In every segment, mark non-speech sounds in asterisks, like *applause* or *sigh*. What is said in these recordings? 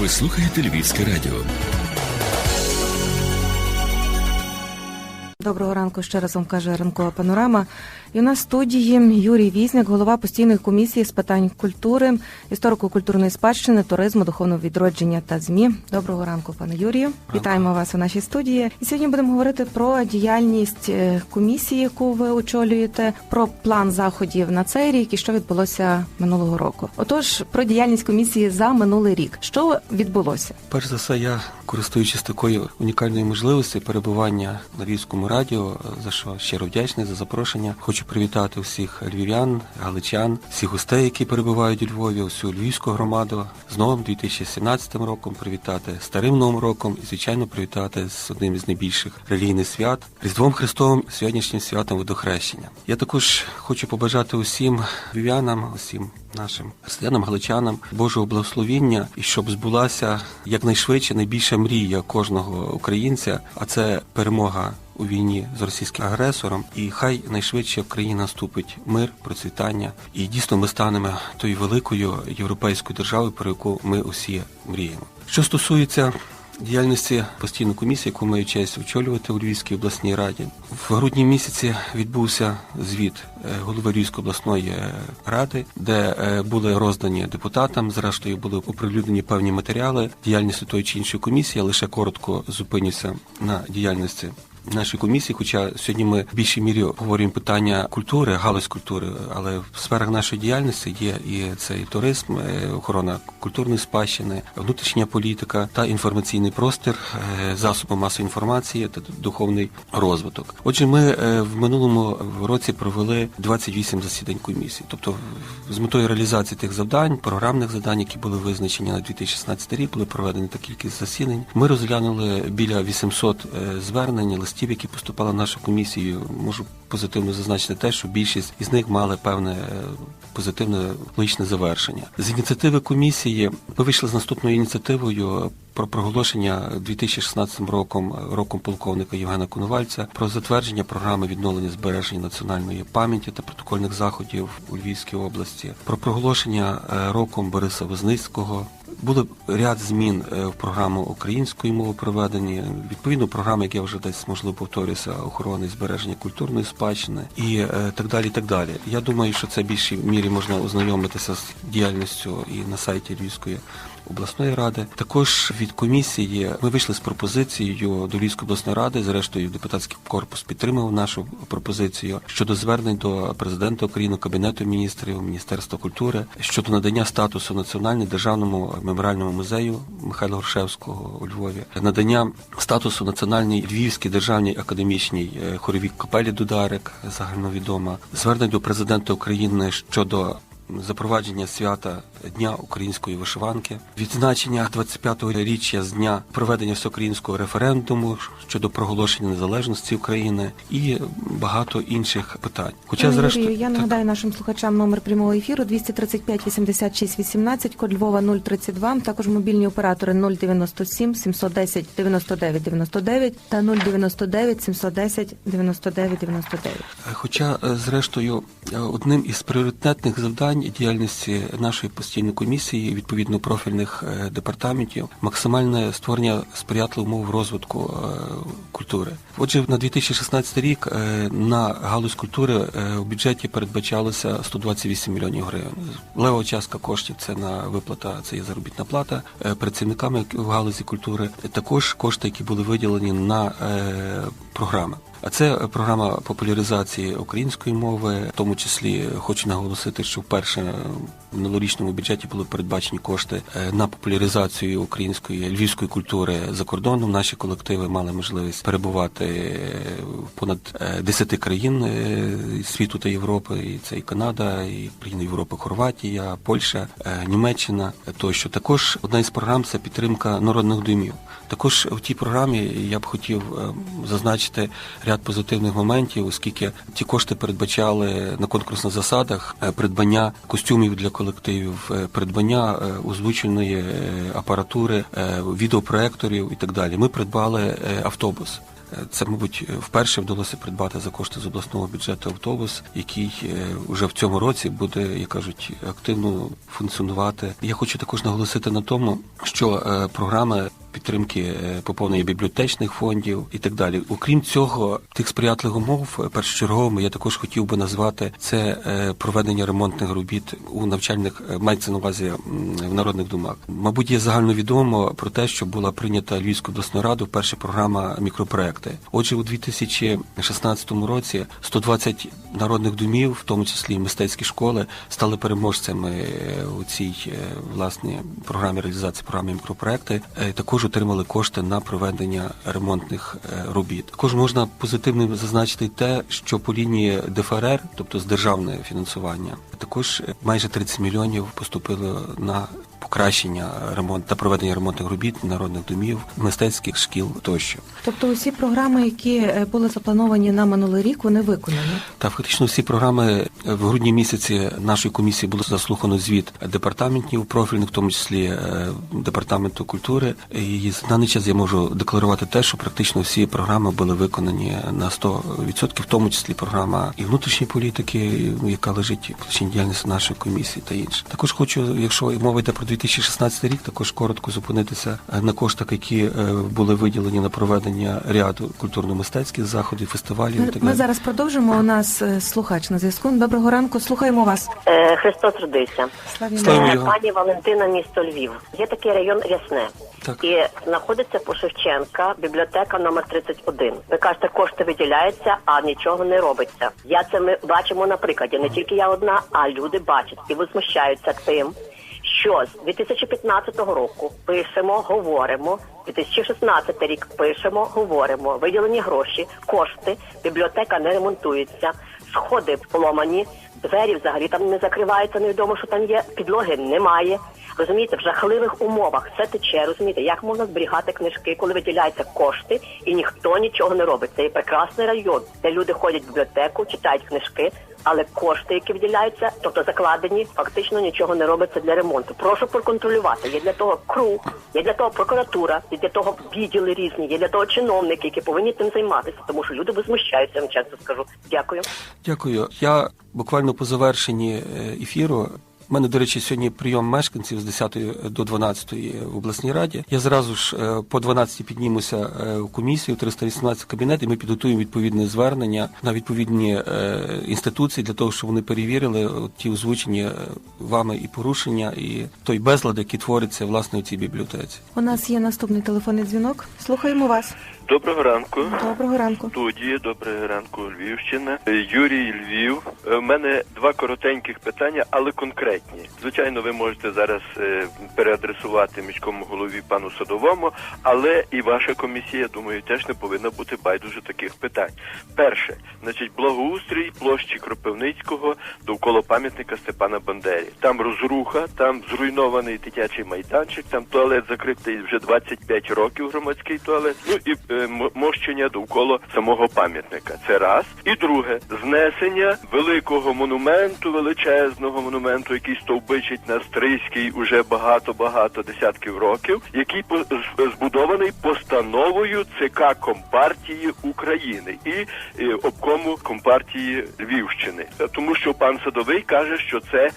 Ви слухаєте Львівське радіо. Доброго ранку ще раз вам каже ранкова панорама. І у нас в студії Юрій Візняк, голова постійної комісії з питань культури, історико-культурної спадщини, туризму, духовного відродження та змі. Доброго ранку, пане Юрію. Вітаємо вас у нашій студії. І сьогодні будемо говорити про діяльність е, комісії, яку ви очолюєте, про план заходів на цей рік і що відбулося минулого року. Отож, про діяльність комісії за минулий рік. Що відбулося? Перш за все, я користуючись такою унікальною можливістю перебування на Львівському радіо, за що щиро вдячний за запрошення. Хочу привітати всіх львів'ян, галичан, всіх гостей, які перебувають у Львові, всю львівську громаду з новим 2017 роком. Привітати старим новим роком і звичайно привітати з одним із найбільших релігійних свят Різдвом Христовим, сьогоднішнім святом Водохрещення. Я також хочу побажати усім львів'янам, усім нашим християнам, галичанам Божого благословіння і щоб збулася якнайшвидше найбільша мрія кожного українця, а це перемога. У війні з російським агресором, і хай найшвидше в країні наступить мир, процвітання, і дійсно ми станемо тою великою європейською державою, про яку ми усі мріємо. Що стосується діяльності постійної комісії, яку маю честь очолювати у Львівській обласній раді. В грудні місяці відбувся звіт е, голови Львівської обласної е, ради, де е, були роздані депутатам. Зрештою були оприлюднені певні матеріали діяльності тої чи іншої комісії. Я лише коротко зупинюся на діяльності нашої комісії, хоча сьогодні ми в більшій мірі говоримо питання культури, галузь культури, але в сферах нашої діяльності є і цей туризм, е, охорона культурної спадщини, внутрішня політика та інформаційний простір, е, засоби масової інформації та духовний розвиток. Отже, ми е, в минулому році провели 28 засідань комісії, тобто з метою реалізації тих завдань, програмних завдань, які були визначені на 2016 рік, були проведені та кількість засідань. Ми розглянули біля 800 звернень листів, які поступали в нашу комісію, можу позитивно зазначити те, що більшість із них мали певне е, позитивне логічне завершення. З ініціативи комісії ми вийшли з наступною ініціативою. Про проголошення 2016 роком роком полковника Євгена Коновальця про затвердження програми відновлення збереження національної пам'яті та протокольних заходів у Львівській області, про проголошення е, роком Бориса Возницького, були ряд змін е, в програму української мови проведені. Відповідно, програми, як вже десь можливо повторюся, охорони збереження культурної спадщини і е, так далі. так далі. Я думаю, що це більшій мірі можна ознайомитися з діяльністю і на сайті Львівської обласної ради. Також від комісії ми вийшли з пропозицією до Львівської обласної ради. Зрештою, депутатський корпус підтримав нашу пропозицію щодо звернень до президента України, кабінету міністрів, міністерства культури щодо надання статусу національному державному меморіальному музею Михайла Горшевського у Львові, надання статусу національній Львівській державній академічній е, хоровій капелі Дударик, загальновідома, звернень до президента України щодо запровадження свята Дня української вишиванки, відзначення 25-го річчя з дня проведення всеукраїнського референдуму щодо проголошення незалежності України і багато інших питань. Хоча зрештою я нагадаю нашим слухачам номер прямого ефіру 235 86 18, код Львова 032, Також мобільні оператори 097 710 99 99 та 099 710 99 99. Хоча, зрештою, одним із пріоритетних завдань діяльності нашої постійної комісії, відповідно профільних е, департаментів, максимальне створення сприятливих умов розвитку культури. Отже, на 2016 рік на галузь культури у бюджеті передбачалося 128 мільйонів гривень. Лева частка коштів це на виплата, це є заробітна плата працівниками в галузі культури. Також кошти, які були виділені на програми. А це програма популяризації української мови, в тому числі хочу наголосити, що вперше в минулорічному бюджеті були передбачені кошти е, на популяризацію української львівської культури за кордоном. Наші колективи мали можливість перебувати в понад 10 е, країн е, світу та Європи. І це і Канада, і країни Європи, Хорватія, Польща, Німеччина. Тощо також одна із програм це підтримка народних домів. Також в тій програмі я б хотів зазначити ряд позитивних моментів, оскільки ті кошти передбачали на конкурсних засадах придбання костюмів для колективів, е, придбання е, озвученої е, апаратури, відеопроекторів і так далі. Ми придбали автобус. Е, Це, мабуть, вперше вдалося придбати за кошти з обласного бюджету автобус, який е, вже в цьому році буде, як кажуть, активно функціонувати. Я хочу також наголосити на тому, що е, програми підтримки е, поповнення бібліотечних фондів і так далі. Окрім цього, тих сприятливих умов е, першочерговими я також хотів би назвати це е, проведення ремонтних робіт у навчальних мається на увазі в народних домах. Мабуть, є загальновідомо про те, що була прийнята Львівською обласною радою перша програма мікропроекти. Отже, у 2016 році 120 народних домів, в тому числі мистецькі школи, стали переможцями у цій власне програмі реалізації програми мікропроекти. Е, Також отримали кошти на проведення ремонтних е, робіт. Також можна позитивним зазначити те, що по лінії ДФРР, тобто з державне фінансування, також е, майже 30 мільйонів поступило на покращення ремонт та проведення ремонтних робіт народних домів, мистецьких шкіл тощо. Тобто усі програми, які е, були заплановані на минулий рік, вони виконані. Та фактично всі програми е, в грудні місяці нашої комісії було заслухано звіт департаментів профільних, в тому числі е, департаменту культури. І на даний час я можу декларувати те, що практично всі програми були виконані на 100%, в тому числі програма і внутрішньої політики, яка лежить в площині діяльності нашої комісії та інше. Також хочу, якщо мова йде про 2016 рік, також коротко зупинитися е, на коштах, які е, були виділені на проведення ряду культурно-мистецьких заходів, фестивалів. Ми, так ми зараз продовжимо. У нас е, слухач на зв'язку. Доброго ранку. Слухаємо вас. Е, Христос родився. Слава Е, його. Пані Валентина, місто Львів. Є такий район Рясне. Так. І знаходиться по Шевченка бібліотека номер 31. Ви кажете, кошти виділяються, а нічого не робиться. Я це ми бачимо на прикладі. Не тільки я одна, а люди бачать і возмущаються тим, що з 2015 року пишемо, говоримо. 2016 рік пишемо, говоримо. Виділені гроші, кошти, бібліотека не ремонтується, сходи поломані, двері взагалі там не закриваються, невідомо, що там є, підлоги немає. Розумієте, в жахливих умовах все тече. Розумієте, як можна зберігати книжки, коли виділяються кошти і ніхто нічого не робить. Це є прекрасний район, де люди ходять в бібліотеку, читають книжки, але кошти, які виділяються, тобто закладені, фактично нічого не робиться для ремонту. Прошу проконтролювати. Є для того КРУ, є для того прокуратура, є для того відділи різні, є для того чиновники, які повинні тим займатися, тому що люди возмущаються. Я чесно скажу. Дякую. Дякую. Я буквально по завершенні е, ефіру. У мене, до речі, сьогодні прийом мешканців з 10 до 12 в обласній раді. Я зразу ж е, по 12 піднімуся е, в комісію 318 кабінет, і ми підготуємо відповідне звернення на відповідні е, інституції для того, щоб вони перевірили ті озвучені вами і порушення, і той безлад, який твориться власне у цій бібліотеці. У нас є наступний телефонний дзвінок. Слухаємо вас. Доброго ранку. Доброго ранку. Студії, доброго ранку, Львівщина. Е, Юрій Львів. Е, У мене два коротеньких питання, але конкретні. Звичайно, ви можете зараз е, переадресувати міському голові пану Садовому, але і ваша комісія, думаю, теж не повинна бути байдуже таких питань. Перше, значить, благоустрій площі Кропивницького довкола пам'ятника Степана Бандері. Там розруха, там зруйнований дитячий майданчик, там туалет закритий вже 25 років громадський туалет. Ну і е, мощення довкола самого пам'ятника. Це раз. І друге, знесення великого монументу, величезного монументу, який стовбичить на Стрийській уже багато-багато десятків років, який збудований постановою ЦК Компартії України і е, обкому Компартії Львівщини. Тому що пан Садовий каже, що це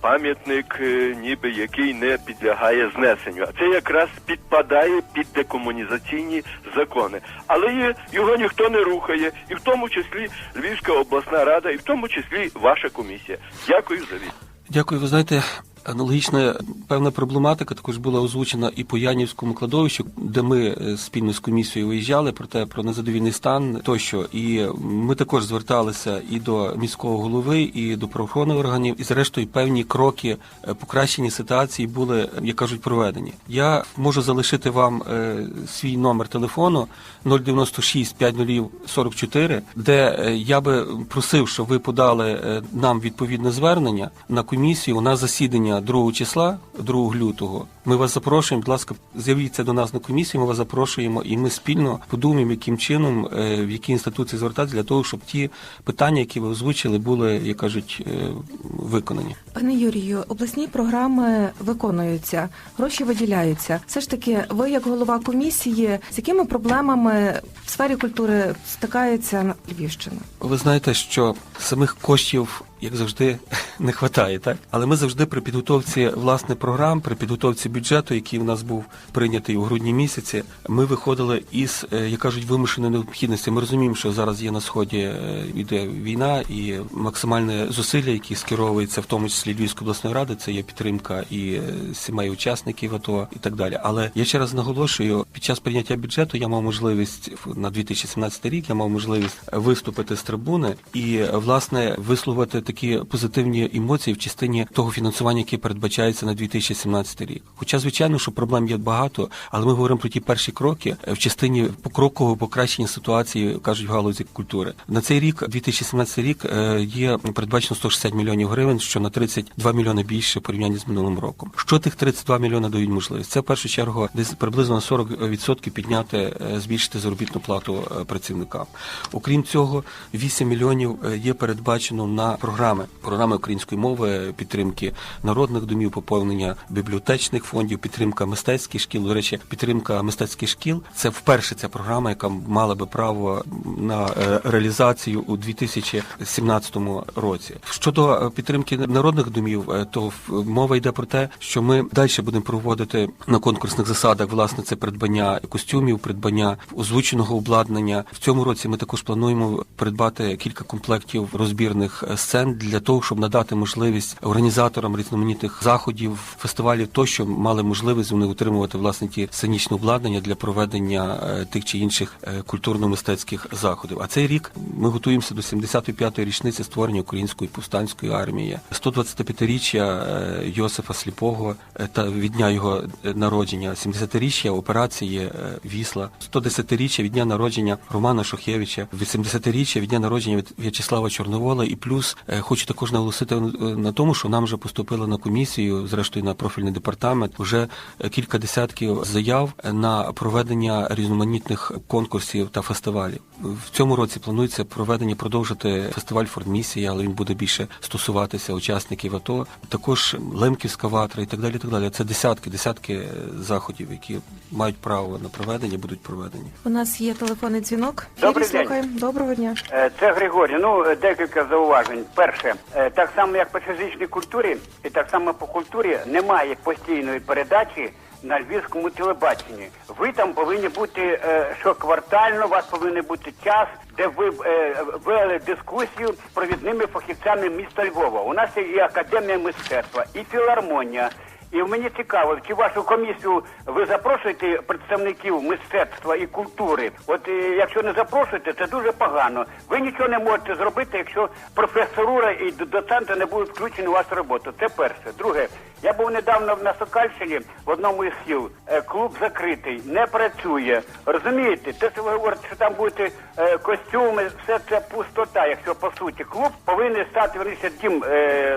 пам'ятник, е, ніби який не підлягає знесенню. А це якраз підпадає під декомунізаційні закони. Але є, його ніхто не рухає, і в тому числі Львівська обласна рада, і в тому числі ваша комісія. Дякую за відповідь. Дякую. Ви знаєте, аналогічна певна проблематика також була озвучена і по Янівському кладовищу, де ми е, спільно з комісією виїжджали про те про незадовільний стан тощо. І ми також зверталися і до міського голови, і до правоохоронних органів, і зрештою певні кроки е, покращення ситуації були, як кажуть, проведені. Я можу залишити вам е, свій номер телефону 096 50 44, де я би просив, щоб ви подали нам відповідне звернення на комісію. У нас засідання засідання 2 числа, 2 лютого. Ми вас запрошуємо. Будь ласка, з'явіться до нас на комісію. Ми вас запрошуємо, і ми спільно подумаємо, яким чином, е, в які інституції звертатися для того, щоб ті питання, які ви озвучили, були, як кажуть, е, виконані. Пане Юрію, обласні програми виконуються, гроші виділяються. Все ж таки, ви, як голова комісії, з якими проблемами в сфері культури стикається Львівщина? Ви знаєте, що самих коштів, як завжди, *laughs* не вистачає, так? Але ми завжди при підготовці власне програм, при підготовці бюджету, який в нас був прийнятий у грудні місяці, ми виходили із, е, як кажуть, вимушеної необхідності. Ми розуміємо, що зараз є на сході е, йде війна і максимальне зусилля, які скеровуються, в тому числі Львівської обласної ради, це є підтримка і е, сімей учасників АТО і так далі. Але я ще раз наголошую, під час прийняття бюджету я мав можливість на 2017 рік, я мав можливість виступити з трибуни і власне висловити такі позитивні емоції в частині того фінансування, яке передбачається на 2017 рік. Хоча, звичайно, що проблем є багато, але ми говоримо про ті перші кроки е, в частині покрокового покращення ситуації, кажуть в галузі культури. На цей рік, 2017 рік, е, є передбачено 160 мільйонів гривень, що на 32 мільйони більше в порівнянні з минулим роком. Що тих 32 мільйони дають можливість? Це в першу чергу десь приблизно на 40% підняти, е, збільшити заробітну плату працівникам. Окрім цього, 8 мільйонів є передбачено на програми програми української мови, підтримки народних домів, поповнення бібліотечних фондів, підтримка мистецьких шкіл. До речі, підтримка мистецьких шкіл це вперше ця програма, яка мала би право на е, реалізацію у 2017 році. Щодо е, підтримки народних домів, е, то мова йде про те, що ми далі будемо проводити на конкурсних засадах власне це придбання костюмів, придбання озвученого обладнання. В цьому році ми також плануємо придбати кілька комплектів розбірних е, сцен для того, щоб надати можливість організаторам різноманітних заходів, фестивалів, тощо мали можливість вони отримувати власне ті сценічні обладнання для проведення е, тих чи інших е, культурно-мистецьких заходів. А цей рік ми готуємося до 75-ї річниці створення української повстанської армії, 125-річчя е, Йосифа Сліпого та від дня його народження, 70-річчя операції Вісла, 110-річчя від дня народження Романа Шухевича, 80-річчя від дня народження В'ячеслава Чорновола. І плюс хочу також наголосити е, на тому, що нам вже поступили на комісію, зрештою на профільний департамент, вже е, кілька десятків заяв на проведення різноманітних конкурсів та фестивалів. В цьому році планується проведення продовжити фестиваль Фордмісія, але він буде більше стосуватися учасників АТО. Також Лемківська ватра і так далі. Так далі. Це десятки, десятки е, заходів, які мають право на проведення, будуть проведені. У нас є телефонний дзвінок. Добрий Юрій, день. слухаємо. Доброго дня. Е, Це Григорій. Ну, е, декілька зауважень. Перше, е, так само як по фізичній культурі, і так само по культурі немає постійної передачі на львівському телебаченні. Ви там повинні бути е, щоквартально, у вас повинен бути час, де ви е, вели дискусію з провідними фахівцями міста Львова. У нас є і академія мистецтва, і філармонія. І мені цікаво, чи вашу комісію ви запрошуєте представників мистецтва і культури? От е, якщо не запрошуєте, це дуже погано. Ви нічого не можете зробити, якщо професорура і доценти не будуть включені у вашу роботу. Це перше. Друге, я був недавно на Сокальщині в одному із сіл. Е, Клуб закритий, не працює. Розумієте, те, що ви говорите, що там будуть е, костюми, все це пустота. Якщо по суті клуб повинен стати верніше дім,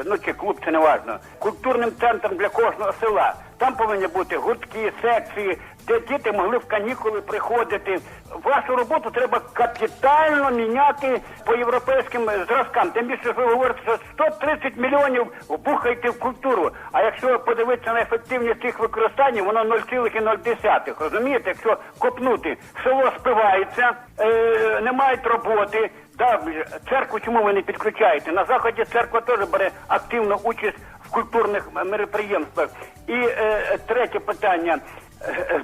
ну чи клуб, це не важно, культурним центром для кожного села. Там повинні бути гуртки, секції, де діти могли в канікули приходити. Вашу роботу треба капітально міняти по європейським зразкам. Тим більше, ви говорите, що 130 мільйонів вбухаєте в культуру. А якщо подивитися на ефективність цих використань, воно 0,0. Розумієте, якщо копнути, село спивається, е, не мають роботи. Да, церкву чому ви не підключаєте? На заході церква теж бере активну участь культурних мероприємствах. І е, третє питання.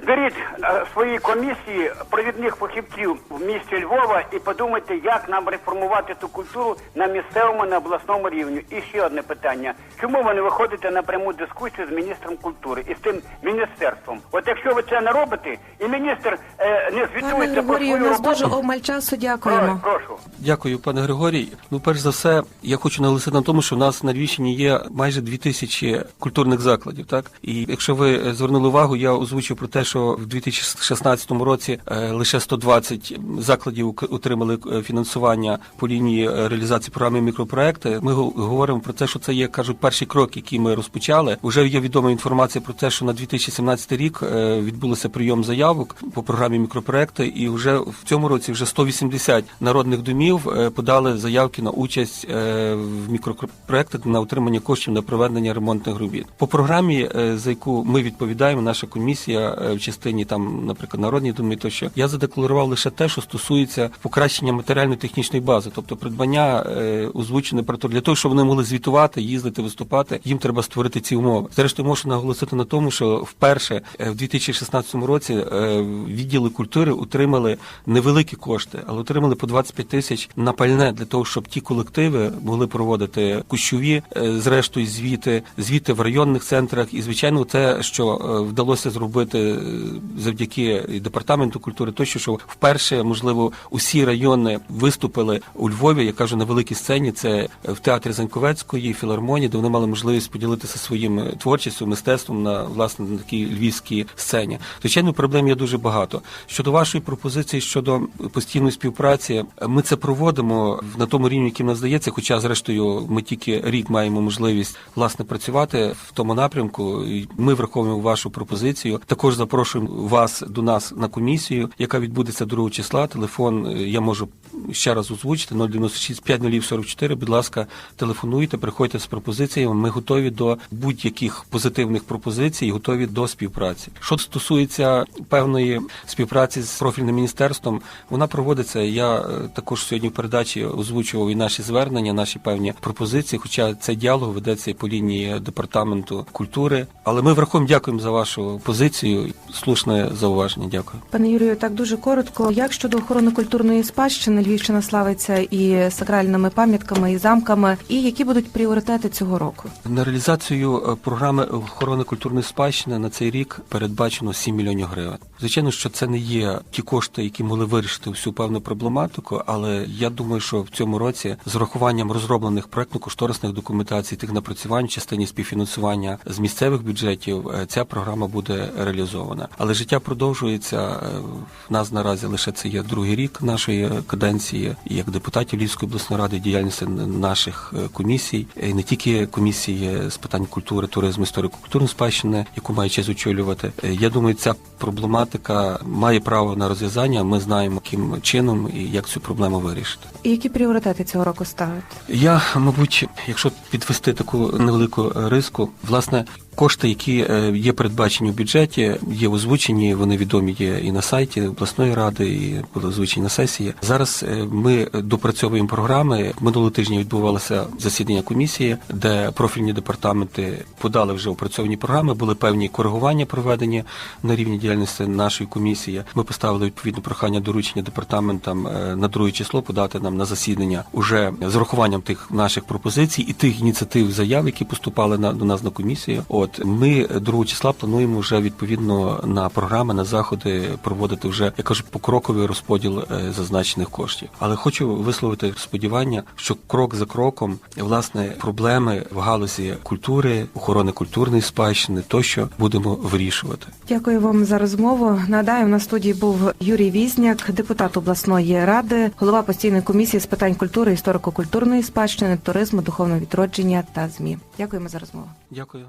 Зберіть е, свої комісії провідних фахівців в місті Львова і подумайте, як нам реформувати ту культуру на місцевому, на обласному рівні. І ще одне питання: чому ви не виходите на пряму дискусію з міністром культури і з тим міністерством? От якщо ви це не робите, і міністр е, не звітується про свою нас дуже обмаль часу. Дякуємо. прошу. прошу. Дякую, пане Григорій. Ну, перш за все, я хочу наголосити на тому, що в нас на Львівщині є майже дві тисячі культурних закладів. Так і якщо ви звернули увагу, я озвучив озвучив про те, що в 2016 році е, лише 120 закладів отримали е, фінансування по лінії е, реалізації програми мікропроекти. Ми говоримо про те, що це є кажуть перший крок, який ми розпочали. Уже є відома інформація про те, що на 2017 рік відбулося прийом заявок по програмі мікропроекти, і вже в цьому році вже 180 народних домів подали заявки на участь в мікропроектах на отримання коштів на проведення ремонтних робіт. По програмі, за яку ми відповідаємо, наша комісія е, в частині там, наприклад, народні доми, тощо я задекларував лише те, що стосується покращення матеріально-технічної бази, тобто придбання е, озвученої апаратури. для того, щоб вони могли звітувати, їздити, виступати. Їм треба створити ці умови. Зрештою, можу наголосити на тому, що вперше е, в 2016 році відділи культури отримали невеликі кошти, але отримали по 25 тисяч на пальне для того, щоб ті колективи могли проводити кущові, зрештою, звіти, звіти в районних центрах. І звичайно, те, що вдалося зробити е, завдяки департаменту культури, тощо, що вперше, можливо, усі райони виступили у Львові. Я кажу на великій сцені. Це в театрі Заньковецької філармонії, де вони мали можливість поділитися своїм е, творчістю, мистецтвом на власне на такій львівській сцені. Звичайно, проблем є дуже багато. Щодо вашої пропозиції щодо постійної співпраці, ми це проводимо на тому рівні, яким нам здається. Хоча, зрештою, ми тільки рік маємо можливість власне працювати в тому напрямку. І Ми враховуємо вашу пропозицію. Також запрошуємо вас до нас на комісію, яка відбудеться 2 числа. Телефон е, я можу ще раз озвучити 096 5044. Будь ласка, телефонуйте, приходьте з пропозиціями. Ми готові до будь-яких позитивних пропозицій, готові до співпраці. Що стосується певної співпраці з профільним міністерством, вона проводиться. Я е, також сьогодні в передачі озвучував і наші звернення, наші певні пропозиції. Хоча цей діалог ведеться і по лінії департаменту культури. Але ми враховуємо дякуємо за вашу позицію. Слушне зауваження. Дякую. Пане Юрію, так дуже коротко. Як щодо охорони культурної спадщини, Львівщина славиться і сакральними пам'ятками, і замками, і які будуть пріоритети цього року? На реалізацію е, програми охорони культурної спадщини на цей рік передбачено 7 мільйонів гривень. Звичайно, що це не є ті кошти, які могли вирішити всю певну проблематику, але я думаю, що в цьому році з урахуванням розроблених проектно-кошторисних документацій, тих напрацювань в частині співфінансування з місцевих бюджетів, е, ця програма буде реалізована. Але життя продовжується. Е, В нас наразі лише це є другий рік нашої каденції, як депутатів Львівської обласної ради діяльності наших е, комісій, і не тільки комісії з питань культури, туризму, історико-культурної спадщини, яку має честь очолювати. Е, Я думаю, ця проблематика має право на розв'язання. Ми знаємо, яким чином і як цю проблему вирішити. І які пріоритети цього року ставите? Я, мабуть, якщо підвести таку невелику риску, власне. Кошти, які е, є передбачені в бюджеті, є озвучені, вони відомі є і на сайті обласної ради, і були озвучені на сесії. Зараз е, ми допрацьовуємо програми. Минулого тижня відбувалося засідання комісії, де профільні департаменти подали вже опрацьовані програми. Були певні коригування проведені на рівні діяльності нашої комісії. Ми поставили відповідне прохання доручення департаментам е, на друге число подати нам на засідання уже з урахуванням тих наших пропозицій і тих ініціатив заяв, які поступали на до нас на комісію. Ми 2 числа плануємо вже відповідно на програми, на заходи проводити вже я кажу покроковий розподіл е, зазначених коштів. Але хочу висловити сподівання, що крок за кроком власне проблеми в галузі культури, охорони культурної спадщини тощо будемо вирішувати. Дякую вам за розмову. Нагадаю, на студії був Юрій Візняк, депутат обласної ради, голова постійної комісії з питань культури, історико-культурної спадщини, туризму, духовного відродження та змі. Дякуємо за розмову. Дякую.